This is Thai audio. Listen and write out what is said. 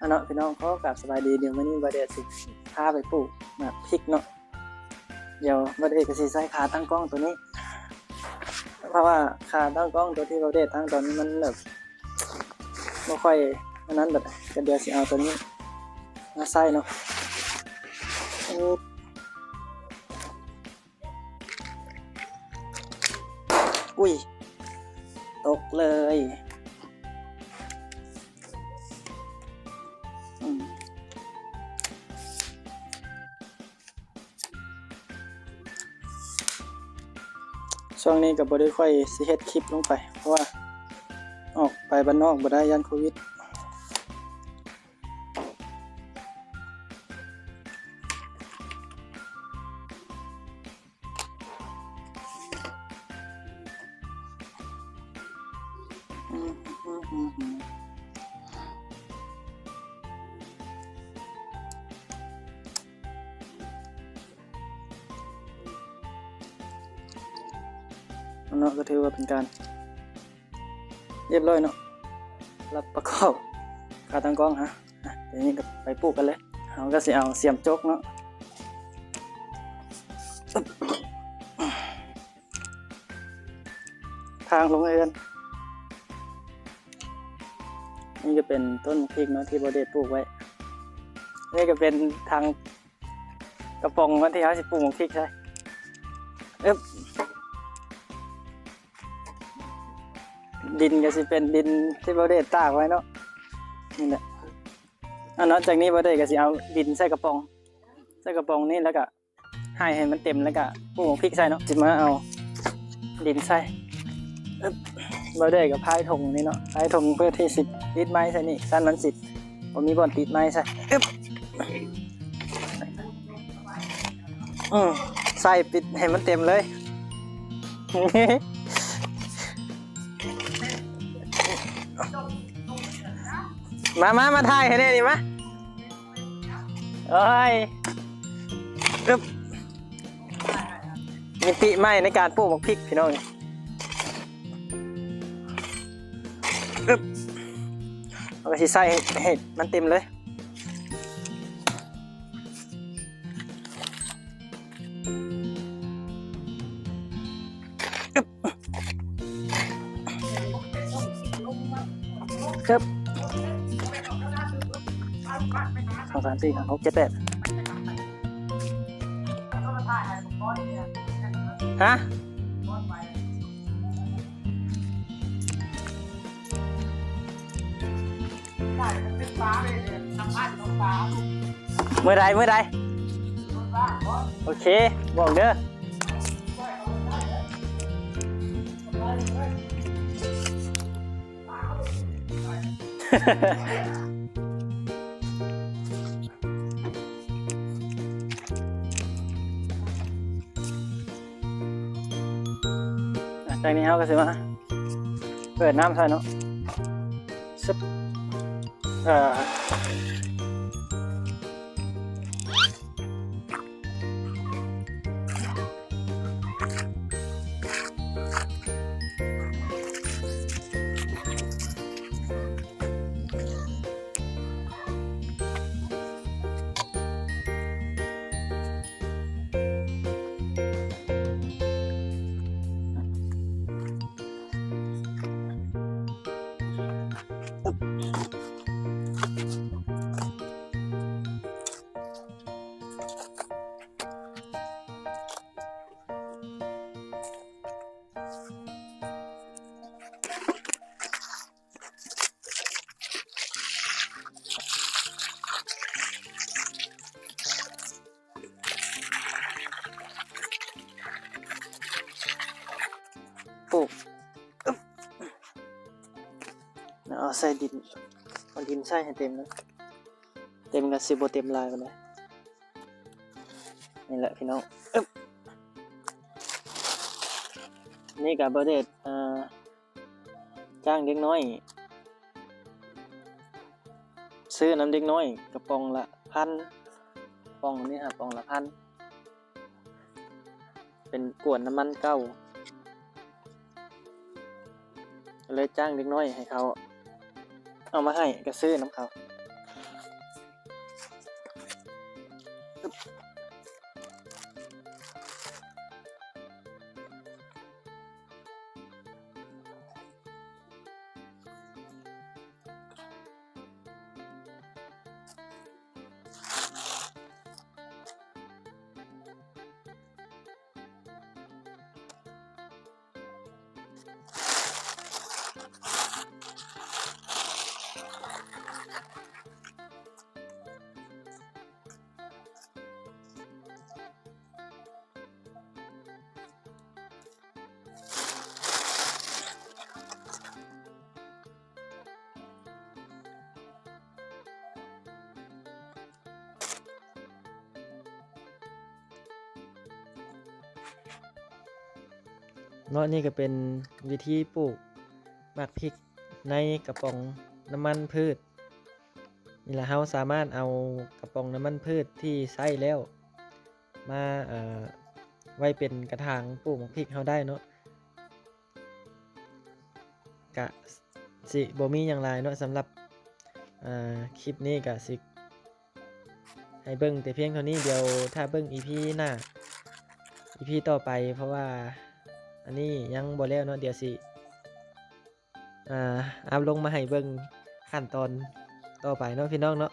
อันเนาะพี่น้องเขากับสบายดีเดี๋ยววันนี้บาเดสิพาไปปลูกแบบพริกเนาะเดี๋ยวบาเดก็สิใช้ขาตั้งกล้องตัวนี้ เพราะว่าขาตั้งกล้องตัวที่บาเดตั้งตอนนี้มันแบบไม่ค่อยอันนั้นแบบก็เดี๋ยวสิเอาตัวนี้มาใส่เนาะอุ้ยตกเลย ช่วงนี้กับบริค่อยสิเฮ็ดคลิปลงไป เพราะว่าออกไปบ้านนอกบ่ได้ยันโควิด เนาะก็ถือว่าเป็นการ เรียบร้อยเนาะรับประกอบขาตั้งกล้องฮะอะเดี๋ยวนี้ก็ไปปลูกกันเลยเราก็สิเอาเสียมจกเนาะทางลงเอือนนี่ก็เป็นต้นพริกเนาะที่บอเดตปลูกไว้นี่ก็เป็นทางกระป๋องวันที่เขาสิปลูกพริกใช่เอ๊บ ดินก็สิเป็นดินที่บอเดตตากไว้เนาะนี่แหละอันนอกจากนี้บอเดตก็สิเอาดินใส่กระป๋องใส่กระป๋องนี่แล้วก็ให้ให้มันเต็มแล้วก็ปลูกพริกใส่เนาะจิมาเอาดินใส่บบอเดตกับพายถงนี่เนาะพายถงเพื่อที่สิติดไม้ใส่นี่สั้นมันสิผมมีบอนติดไม้ใส่อึ๊บอืมใส่ปิดให้มันเต็มเลย มามามาถ่ายให้แน่ดิมาเอ้ยอึ๊บมีติไม้ในการปลูกหมกพริกพี่น้องอึ๊บเอาไปสิใส่ให้มันเต็มเลยอึ๊บครับ สองสามสี่ห้าหกเจ็ดแปดฮะเมื่อใดเมื่อใดโอเคบอ จากนี้เขาก็สิมาเปิดน้ำใส่เนาะซึบเอ่อ ปลูกอึ๊บเอาใส่ดินเอาดินใส่ให้เต็มนะเต็มกับสิบเต็มลายไปเลยนี่แหละพี่น้องอึ๊บนี่กับเบอร์เดดอ่าจ้างเด็กน้อย ซื้อน้ำเด็กน้อยกระป๋องละพันปองนี่ครับกระปองละพันเป็นกวนน้ำมันเก้า เลยจ้างเล็กน้อยให้เขา เอามาให้ก็ซื้อน้ำเขา เนาะนี่ก็เป็นวิธีปลูกหมักพริกในกระป๋องน้ำมันพืชนี่แหละเราสามารถเอากระป๋องน้ำมันพืชที่ใช้แล้ว มาเอ่อไว้เป็นกระถางปลูกหมักพริกเราได้เนาะกะสิบ่มีอย่างไรเนาะสำหรับอ่าคลิปนี้กะสิให้เบิ่งแต่เพียงเท่านี้เดี๋ยวถ้าเบิ่ง EP หน้า EP ต่อไปเพราะว่า อันนี้ยังบ่แล้วเนาะเดี๋ยวสิอ่าอัพลงมาให้เบิ่งขั้นตอนต่อไปเนาะพี่น้องเนาะ